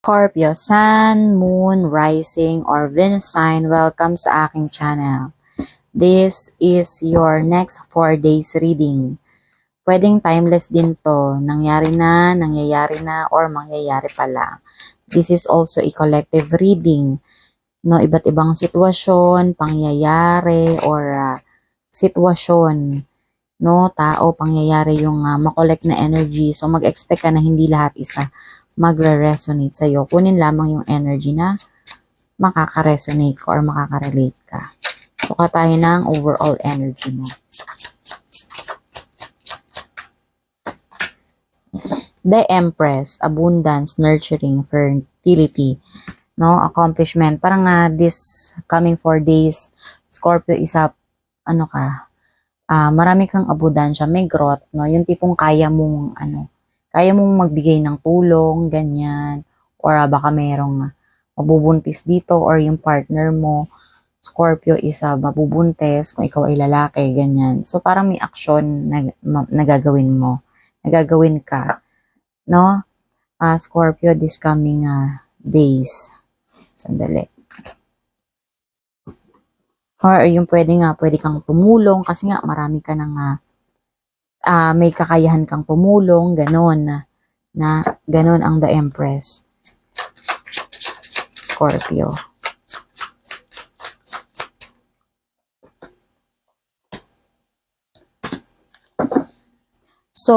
Scorpio, Sun, Moon, Rising, or Venus sign, welcome sa aking channel. This is your next 4 days reading. Pwedeng timeless din to. Nangyari na, nangyayari na, or mangyayari pa lang. This is also a collective reading. No, iba't ibang sitwasyon, pangyayari, or ah, sitwasyon. No, tao, pangyayari yung uh, makollect na energy. So, mag-expect ka na hindi lahat isa magre-resonate sa'yo. Kunin lamang yung energy na makaka-resonate ka or makaka-relate ka. Suka tayo ng overall energy mo. The Empress, abundance, nurturing, fertility, no, accomplishment. Parang nga this coming four days, Scorpio is up, ano ka, ah marami kang abudansya, may growth, no, yung tipong kaya mong, ano, kaya mong magbigay ng tulong, ganyan, or ah, baka merong mabubuntis dito or yung partner mo, Scorpio is ah, mabubuntis kung ikaw ay lalaki, ganyan. So parang may action na, ma- na gagawin mo, nagagawin ka, no? Ah, Scorpio this coming ah, days. Sandali. Or yung pwede nga, pwede kang tumulong kasi nga marami ka nang ah, ah, may kakayahan kang tumulong, ganon na, na ganon ang The Empress. Scorpio. So,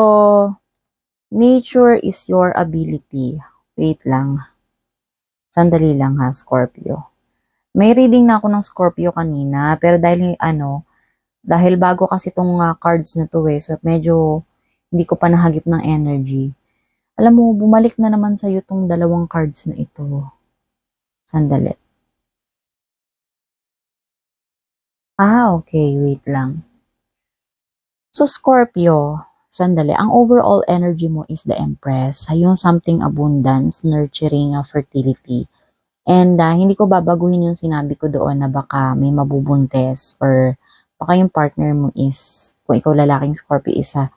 nature is your ability. Wait lang. Sandali lang ha, Scorpio. May reading na ako ng Scorpio kanina, pero dahil ano, dahil bago kasi itong uh, cards na to eh, so medyo hindi ko pa nahagip ng energy. Alam mo, bumalik na naman sa'yo itong dalawang cards na ito. Sandali. Ah, okay. Wait lang. So, Scorpio, sandali. Ang overall energy mo is the Empress. Yung something abundance, nurturing, uh, fertility. And uh, hindi ko babaguhin yung sinabi ko doon na baka may mabubuntes or baka yung partner mo is, kung ikaw lalaking Scorpio, isa,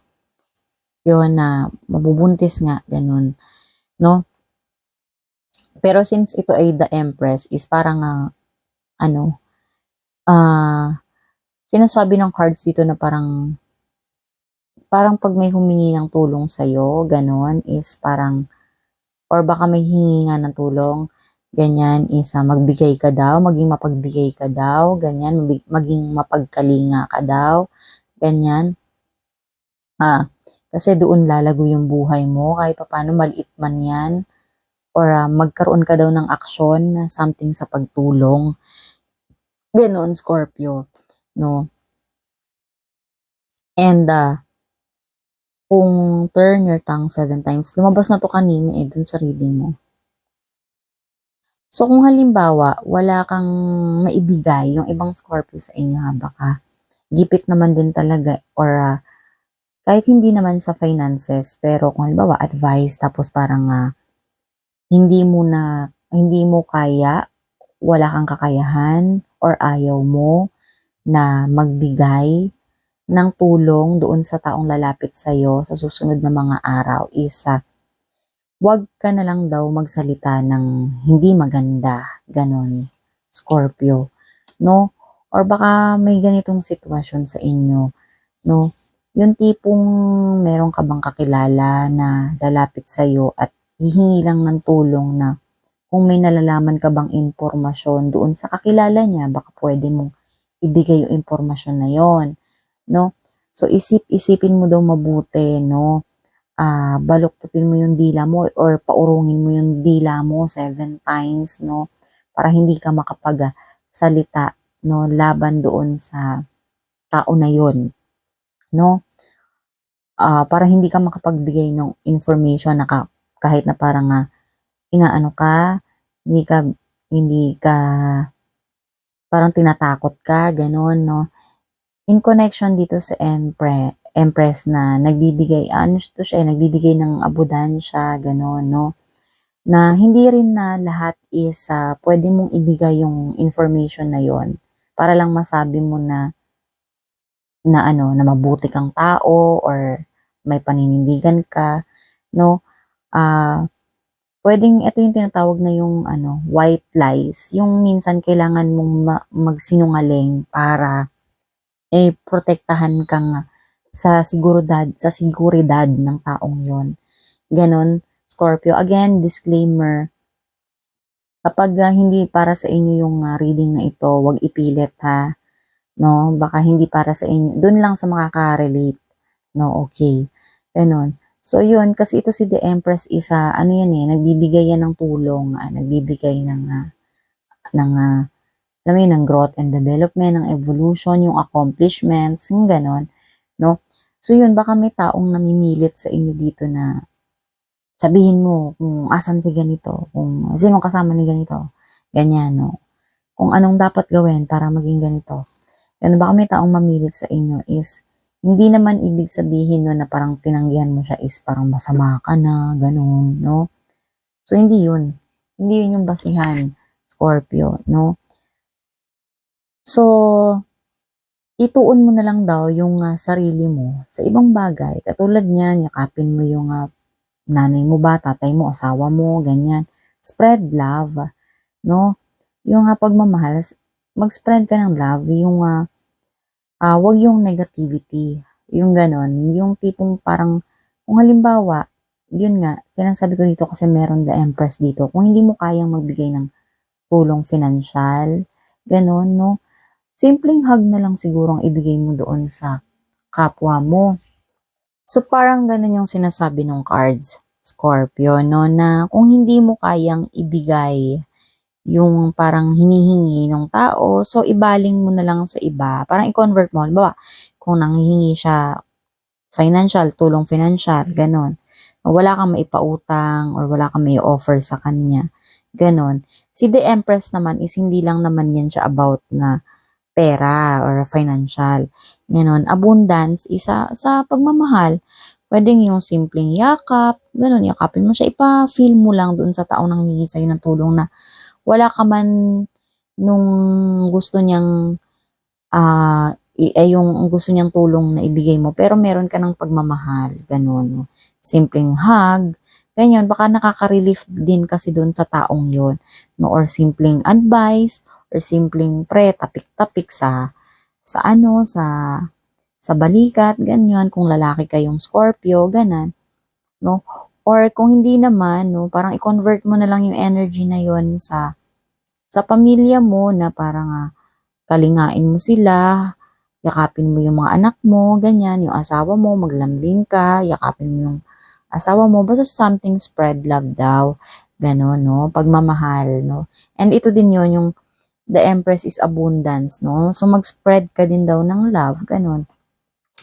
yun na mabubuntis nga, ganun, no? Pero since ito ay the Empress, is parang, uh, ano, ah, uh, sinasabi ng cards dito na parang, parang pag may humingi ng tulong sa'yo, ganun, is parang, or baka may hingi nga ng tulong, ganyan is uh, magbigay ka daw, maging mapagbigay ka daw, ganyan, maging mapagkalinga ka daw, ganyan. Ah, kasi doon lalago yung buhay mo, kahit paano maliit man yan, or uh, magkaroon ka daw ng aksyon, something sa pagtulong. Ganoon, Scorpio, no? And, uh, kung turn your tongue seven times, lumabas na to kanina eh, dun sa reading mo So kung halimbawa, wala kang maibigay yung ibang Scorpio sa inyo ha, baka gipit naman din talaga or uh, kahit hindi naman sa finances, pero kung halimbawa advice tapos parang uh, hindi mo na hindi mo kaya, wala kang kakayahan or ayaw mo na magbigay ng tulong doon sa taong lalapit sa iyo sa susunod na mga araw isa uh, wag ka na lang daw magsalita ng hindi maganda, ganon, Scorpio, no? Or baka may ganitong sitwasyon sa inyo, no? Yung tipong meron ka bang kakilala na lalapit sa iyo at hihingi lang ng tulong na kung may nalalaman ka bang impormasyon doon sa kakilala niya, baka pwede mong ibigay yung impormasyon na yon, no? So isip-isipin mo daw mabuti, no? Uh, baluktutin mo yung dila mo or paurungin mo yung dila mo seven times, no? Para hindi ka makapagsalita, no? Laban doon sa tao na yon no? Uh, para hindi ka makapagbigay ng information na ka, kahit na parang uh, inaano ka, hindi ka, hindi ka, parang tinatakot ka, ganun, no? In connection dito sa empre, empress na nagbibigay, ano to siya, nagbibigay ng abudansya, gano'n, no? Na hindi rin na lahat is uh, pwede mong ibigay yung information na yon para lang masabi mo na na ano, na mabuti kang tao or may paninindigan ka, no? Ah, uh, pwedeng ito yung tinatawag na yung ano, white lies. Yung minsan kailangan mong ma- magsinungaling para eh protektahan kang sa seguridad, sa seguridad ng taong yon. Ganon, Scorpio. Again, disclaimer, kapag ah, hindi para sa inyo yung ah, reading na ito, wag ipilit ha. No, baka hindi para sa inyo. Doon lang sa makaka-relate. No, okay. Ganon. So, yun, kasi ito si The Empress isa, ano yan eh, nagbibigay yan ng tulong, ah, nagbibigay ng, ah, ng, ah, alam mo ng growth and development, ng evolution, yung accomplishments, yung ganon, no? So, yun, baka may taong namimilit sa inyo dito na sabihin mo kung asan si ganito, kung sinong kasama ni ganito, ganyan, no? Kung anong dapat gawin para maging ganito. Yan, baka may taong mamilit sa inyo is, hindi naman ibig sabihin no, na parang tinanggihan mo siya is parang masama ka na, ganun, no? So, hindi yun. Hindi yun yung basihan, Scorpio, no? So, ituon mo na lang daw yung ah, sarili mo sa ibang bagay. Katulad niyan, yakapin mo yung ah, nanay mo ba, tatay mo, asawa mo, ganyan. Spread love, no? Yung uh, pagmamahal, mag-spread ka ng love, yung ah, ah, wag yung negativity, yung ganon, yung tipong parang, kung halimbawa, yun nga, sinasabi ko dito kasi meron the empress dito, kung hindi mo kayang magbigay ng tulong financial, ganon, no? Simpleng hug na lang siguro ang ibigay mo doon sa kapwa mo. So parang ganun yung sinasabi ng cards, Scorpio, no, na kung hindi mo kayang ibigay yung parang hinihingi ng tao, so ibaling mo na lang sa iba. Parang i-convert mo. Halimbawa, kung nanghihingi siya financial, tulong financial, ganon. Wala kang maipautang or wala kang may offer sa kanya. Ganon. Si The Empress naman is hindi lang naman yan siya about na pera or financial. Ganon. Abundance isa sa pagmamahal. Pwedeng yung simpleng yakap, ganon, yakapin mo siya, ipa-feel mo lang doon sa taong nanghihingi sa'yo ng tulong na wala ka man nung gusto niyang ah eh, yung gusto niyang tulong na ibigay mo pero meron ka ng pagmamahal ganun simpleng hug ganyan baka nakaka-relief din kasi doon sa taong yon no or simpleng advice or simpleng pre tapik-tapik sa sa ano sa sa balikat ganyan kung lalaki kayong Scorpio ganan no? Or kung hindi naman no parang i-convert mo na lang yung energy na yon sa sa pamilya mo na parang ah, kalingain mo sila, yakapin mo yung mga anak mo, ganyan, yung asawa mo, maglambing ka, yakapin mo yung asawa mo, basta something spread love daw, gano'n, no, pagmamahal, no, and ito din yon yung the empress is abundance, no, so mag-spread ka din daw ng love, gano'n,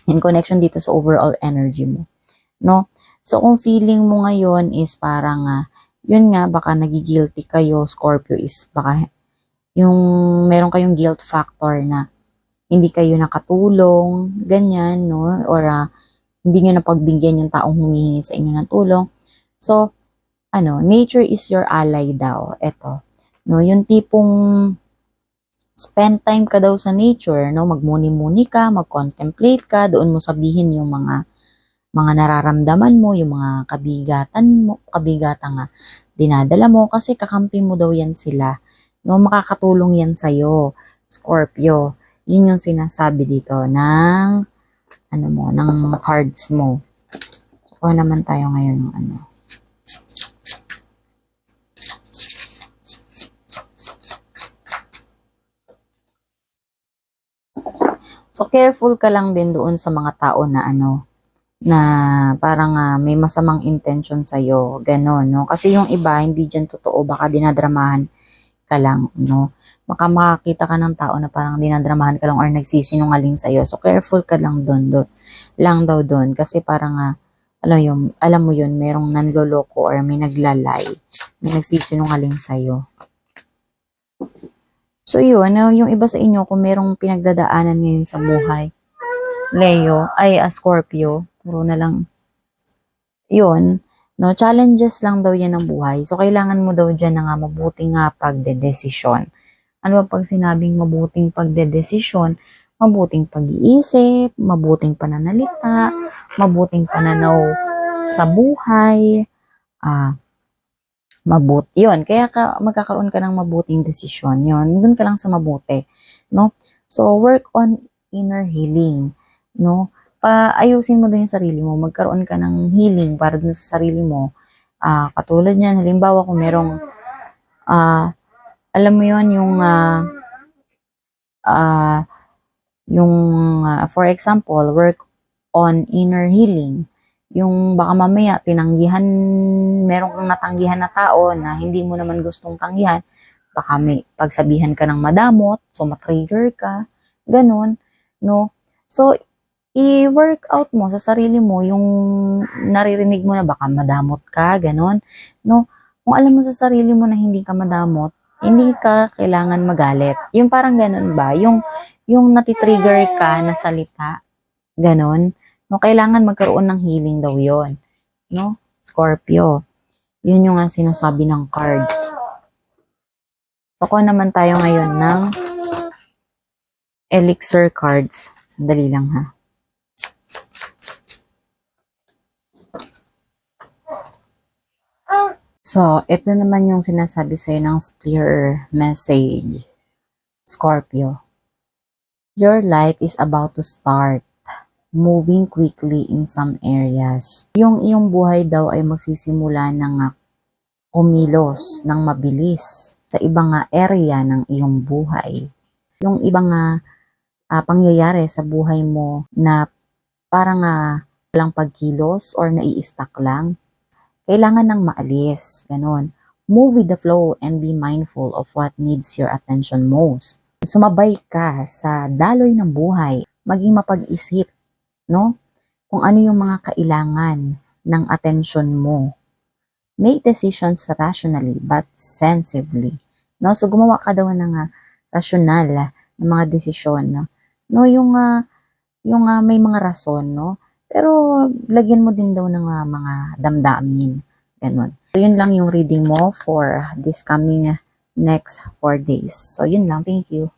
in connection dito sa overall energy mo, no, so kung feeling mo ngayon is parang, ah, yun nga, baka nagigilty kayo, Scorpio is baka yung meron kayong guilt factor na hindi kayo nakatulong, ganyan, no? Or ah, hindi nyo napagbigyan yung taong humihingi sa inyo ng tulong. So, ano, nature is your ally daw. Ito, no? Yung tipong spend time ka daw sa nature, no? Magmuni-muni ka, mag-contemplate ka, doon mo sabihin yung mga mga nararamdaman mo, yung mga kabigatan mo, kabigatan nga dinadala mo kasi kakampi mo daw yan sila. No, makakatulong yan sa'yo, Scorpio. Yun yung sinasabi dito ng ano mo, ng cards mo. So, naman tayo ngayon ng ano. So, careful ka lang din doon sa mga tao na ano, na parang ah, may masamang intention sa'yo, gano'n, no? Kasi yung iba, hindi dyan totoo, baka dinadramahan ka lang, no? Baka makakita ka ng tao na parang dinadramahan ka lang or nagsisinungaling sa'yo. So, careful ka lang doon, do, lang daw doon. Kasi parang, ah, alam, yung, alam mo yun, merong nanloloko or may naglalay, may nagsisinungaling sa'yo. So, yun, no, yung iba sa inyo, kung merong pinagdadaanan ngayon sa buhay, Leo, ay a Scorpio, puro na lang, yun, no, challenges lang daw yan ng buhay. So, kailangan mo daw dyan na nga mabuting nga pagdedesisyon. Ano ba pag sinabing mabuting pagdedesisyon? Mabuting pag-iisip, mabuting pananalita, mabuting pananaw sa buhay, ah, mabuti. Yun, kaya ka, magkakaroon ka ng mabuting desisyon. Yun, dun ka lang sa mabuti. No? So, work on inner healing. No? Paayusin mo din yung sarili mo. Magkaroon ka ng healing para dun sa sarili mo. Ah, katulad niyan, halimbawa kung merong, ah, alam mo yon yung, ah, ah, yung, ah, for example, work on inner healing. Yung baka mamaya tinanggihan, meron kang natanggihan na tao na hindi mo naman gustong tanggihan, baka may pagsabihan ka ng madamot, so matrigger ka, ganun, no? So, i-work out mo sa sarili mo yung naririnig mo na baka madamot ka, ganun, no? Kung alam mo sa sarili mo na hindi ka madamot, hindi ka kailangan magalit. Yung parang ganun ba? Yung, yung natitrigger ka na salita, ganun, no? Kailangan magkaroon ng healing daw yon no? Scorpio. Yun yung sinasabi ng cards. So, kuha naman tayo ngayon ng elixir cards. Sandali lang ha. So, ito naman yung sinasabi sa'yo ng clear message. Scorpio. Your life is about to start moving quickly in some areas. Yung iyong buhay daw ay magsisimula ng ah, kumilos ng mabilis sa ibang nga area ng iyong buhay. Yung ibang nga ah, pangyayari sa buhay mo na parang uh, lang pagkilos or nai-stuck lang, kailangan nang maalis. Ganon. Move with the flow and be mindful of what needs your attention most. Sumabay ka sa daloy ng buhay. Maging mapag-isip, no? Kung ano yung mga kailangan ng attention mo. Make decisions rationally but sensibly. No? So, gumawa ka daw ng uh, rational ah, ng mga desisyon. No? no yung ah, yung ah, may mga rason, no? Pero lagyan mo din daw ng ah, mga damdamin. Ganun. So, yun lang yung reading mo for this coming ah, next four days. So, yun lang. Thank you.